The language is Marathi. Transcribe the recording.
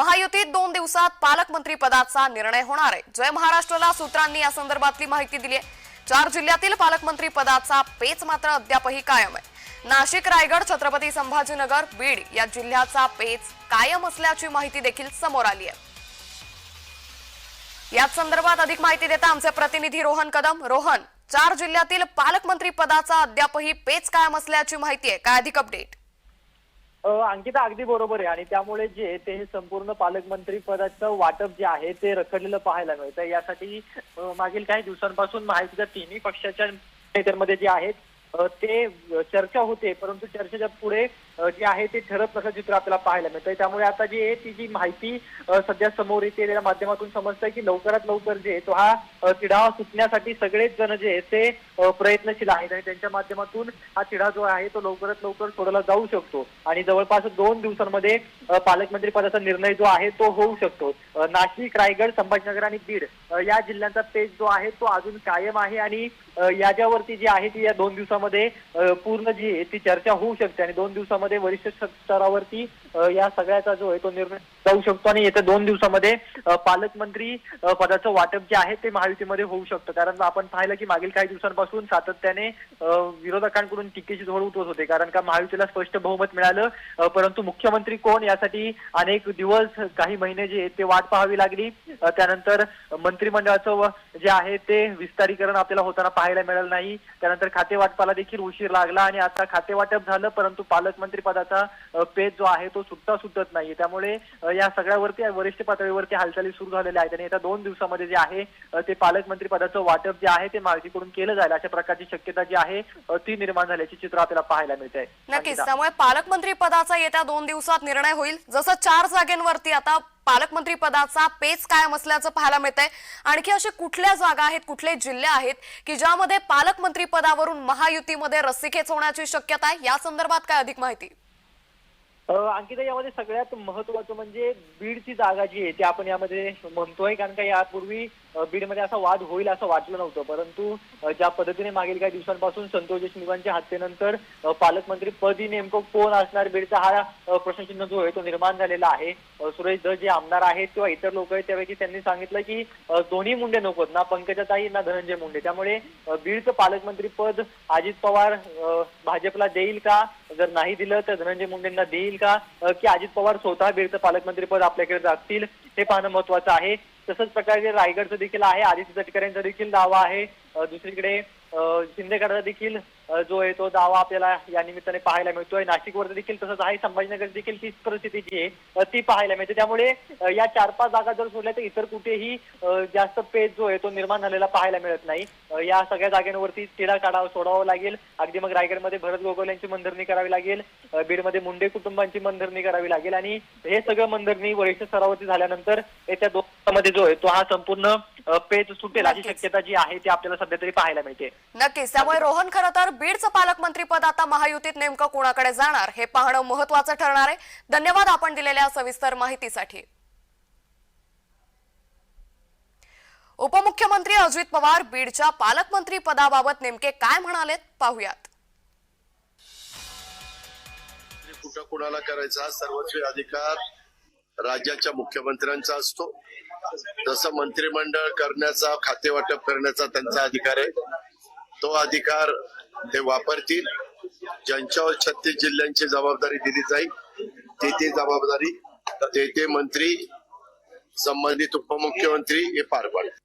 महायुतीत दोन दिवसात पालकमंत्री पदाचा निर्णय होणार आहे. जय महाराष्ट्राला सूत्रांनी या संदर्भातली माहिती दिली आहे. चार जिल्ह्यातील पालकमंत्री पदाचा पेच मात्र अद्यापही कायम आहे. नाशिक रायगड छत्रपती संभाजीनगर बीड या जिल्ह्याचा पेच कायम असल्याची माहिती देखील समोर आली आहे. याच संदर्भात अधिक माहिती देता आमचे प्रतिनिधी रोहन कदम. रोहन चार जिल्ह्यातील पालकमंत्री पदाचा अद्यापही पेच कायम असल्याची माहिती आहे. काय अधिक अपडेट अंकिता अगदी बरोबर आहे. आणि त्यामुळे जे ते हे संपूर्ण पालकमंत्री पदाचं वाटप जे आहे ते रखडलेलं पाहायला मिळतं यासाठी मागील काही दिवसांपासून महायुतीच्या तिन्ही पक्षाच्या नेत्यांमध्ये जे आहेत ते चर्चा होते. परंतु चर्चेच्या पुढे जे आहे ते ठरत नसं चित्र आपल्याला पाहायला मिळतंय. त्यामुळे आता जी आहे ती जी माहिती सध्या समोर येते त्या माध्यमातून समजतंय की लवकरात लवकर जे तो हा अ, तिढा सुटण्यासाठी सगळेच जण जे आहे ते प्रयत्नशील आहेत आणि त्यांच्या माध्यमातून हा तिढा जो आहे तो लवकरात लवकर सोडला जाऊ शकतो. आणि जवळपास दोन दिवसांमध्ये पालकमंत्री पदाचा निर्णय जो आहे तो होऊ शकतो. नाशिक रायगड संभाजीनगर आणि बीड या जिल्ह्यांचा पेज जो आहे तो अजून कायम आहे आणि याच्यावरती जी आहे ती या दोन दिवसामध्ये पूर्ण जी आहे ती चर्चा होऊ शकते. आणि दोन दिवसामध्ये वरिष्ठ स्तरावरती या सगळ्याचा जो आहे तो निर्णय जाऊ शकतो आणि येत्या दोन दिवसामध्ये पालकमंत्री पदाचं वाटप जे आहे ते महायुतीमध्ये होऊ शकतं. कारण आपण पाहिलं की मागील काही दिवसांपासून सातत्याने विरोधकांकडून टीकेची झोड उठवत होते. कारण का महायुतीला स्पष्ट बहुमत मिळालं परंतु मुख्यमंत्री कोण यासाठी अनेक दिवस काही महिने जे ते वाट पाहावी लागली. त्यानंतर मंत्रिमंडळाचं जे आहे ते विस्तारीकरण आपल्याला होताना पाहायला मिळालं नाही. त्यानंतर खाते वाटपाला देखील उशीर लागला आणि आता खाते वाटप झालं परंतु पालकमंत्री पदाचा पेज पेच जो आहे तो सुटता सुटत नाही. त्यामुळे या सगळ्यावरती वरिष्ठ पातळीवरती हालचाली सुरू झालेल्या आहेत. आणि येत्या दोन दिवसामध्ये जे आहे ते पालकमंत्री पदाचं वाटप जे आहे ते महायुतीकडून केलं जाईल. अशा प्रकारची शक्यता जी आहे ती निर्माण झाल्याची चित्र आपल्याला पाहायला मिळत आहे नक्कीच त्यामुळे पालकमंत्री पदाचा येत्या दोन दिवसात निर्णय होईल. जसं चार जागेंवरती आता पालकमंत्री पदाचा पेच कायम असल्याचं पाहायला मिळतंय. आणखी अशा कुठल्या जागा आहेत कुठले जिल्हे आहेत की ज्यामध्ये पालकमंत्री पदावरून महायुतीमध्ये रस्सीखेच होण्याची शक्यता आहे? या संदर्भात काय अधिक माहिती? अंकिता यामध्ये सगळ्यात महत्वाचं म्हणजे बीडची जागा जी आहे ती आपण यामध्ये म्हणतोय. कारण का यापूर्वी बीडमध्ये असा वाद होईल असं वाटलं नव्हतं. परंतु ज्या पद्धतीने मागील काही दिवसांपासून संतोष देशमुखांच्या हत्येनंतर पालकमंत्री पदी नेमकं कोण असणार बीडचा हा प्रश्नचिन्ह जो आहे तो निर्माण झालेला आहे. सुरेश धस जे आमदार आहेत किंवा इतर लोक आहेत त्यापैकी त्यांनी सांगितलं की दोन्ही मुंडे नकोत ना पंकजाताई ना धनंजय मुंडे. त्यामुळे बीडचं पालकमंत्री पद अजित पवार भाजपला देईल का? जर नाही दिलं तर धनंजय मुंडेंना देईल का की अजित पवार स्वतः बीडचं पालकमंत्री पद आपल्याकडे जातील हे पाहणं महत्वाचं आहे. तसंच प्रकारे रायगडचं देखील आहे आदित्य तटकरेंचा देखील दावा आहे. दुसरीकडे शिंदेगडचा देखील जो आहे तो दावा आपल्याला या निमित्ताने पाहायला मिळतोय. नाशिकवर देखील तसंच आहे. संभाजीनगर देखील तीच परिस्थिती जी आहे ती पाहायला मिळते. त्यामुळे या चार पाच जागा जर सोडल्या तर इतर कुठेही जास्त पेज जो आहे तो निर्माण झालेला पाहायला मिळत नाही. या सगळ्या जागांवरती तिढा काढावा सोडावा लागेल. अगदी मग रायगडमध्ये भरत गोगोल यांची मनधरणी करावी लागेल. बीडमध्ये मुंडे कुटुंबांची मनधरणी करावी लागेल. आणि हे सगळं मनधरणी वरिष्ठ स्तरावरती झाल्यानंतर येत्या दिवसामध्ये जो आहे तो हा संपूर्ण पेज सुटेल अशी. शक्यता जी आहे ती आपल्याला सध्या तरी पाहायला मिळते. नक्कीच. त्यामुळे रोहन खरं तर बीडचं पालकमंत्रीपद आता महायुतीत नेमकं कोणाकडे जाणार हे पाहणं महत्वाचं ठरणार आहे. धन्यवाद आपण दिलेल्या सविस्तर माहितीसाठी. उपमुख्यमंत्री अजित पवार बीडच्या पालकमंत्री पदाबाबत नेमके काय म्हणालेत पाहुयात. कुठं कुणाला करायचा सर्वोच्च अधिकार राज्याच्या मुख्यमंत्र्यांचा असतो. जसं मंत्रिमंडळ करण्याचा खाते वाटप करण्याचा त्यांचा अधिकार आहे. तो अधिकार ते वापरतील. ज्यांच्यावर छत्तीस जिल्ह्यांची जबाबदारी दिली जाईल ते ते जबाबदारी ते ते मंत्री संबंधित उपमुख्यमंत्री हे पार पाडतील.